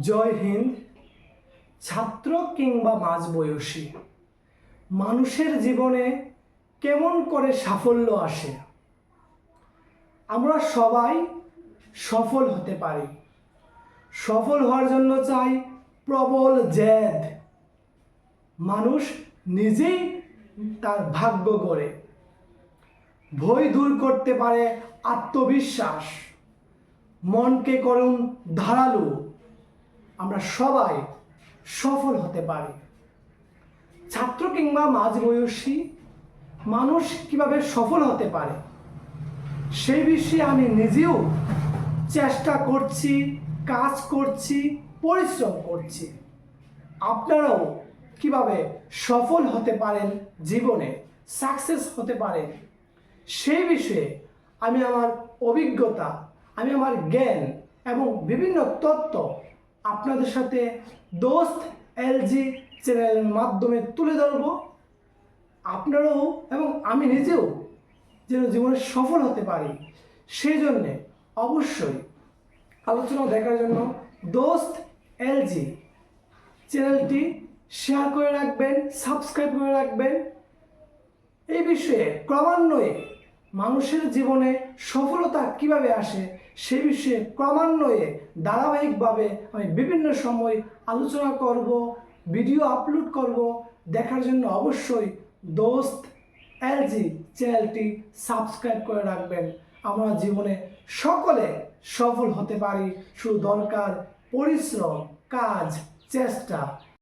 জয় হিন্দ, ছাত্র কিংবা মাঝবয়সী মানুষের জীবনে কেমন করে সাফল্য আসে? আমরা সবাই সফল হতে পারি। সফল হওয়ার জন্য চাই প্রবল জেদ। মানুষ নিজেই তার ভাগ্য গড়ে। ভয় দূর করতে পারে আত্মবিশ্বাস। মনকে করুন ধারালো। আমরা সবাই সফল হতে পারি। ছাত্র কিংবা মাঝবয়সী মানুষ কীভাবে সফল হতে পারে, সেই বিষয়ে আমি নিজেও চেষ্টা করছি, কাজ করছি, পরিশ্রম করছি। আপনারাও কীভাবে সফল হতে পারেন জীবনে সাকসেস হতে পারেন সেই বিষয়ে আমি আমার অভিজ্ঞতা, আমি আমার জ্ঞান এবং বিভিন্ন তথ্য আপনাদের সাথে দোস্ত এলজি চ্যানেলের মাধ্যমে তুলে ধরব। আপনারাও এবং আমি নিজেও যেন জীবনে সফল হতে পারি। সেই জন্যে অবশ্যই আলোচনা দেখার জন্য দোস্ত এলজি চ্যানেলটি শেয়ার করে রাখবেন, সাবস্ক্রাইব করে রাখবেন। এই বিষয়ে ক্রমান্বয়ে মানুষের জীবনে সফলতা কীভাবে আসে সে বিষয়ে ক্রমান্বয়ে, ধারাবাহিকভাবে আমি বিভিন্ন সময় আলোচনা করব, ভিডিও আপলোড করব। দেখার জন্য অবশ্যই দোস্ত এলজি চ্যানেলটি সাবস্ক্রাইব করে রাখবেন। আমরা জীবনে সকলে সফল হতে পারি। শুধু দরকার, পরিশ্রম, কাজ, চেষ্টা।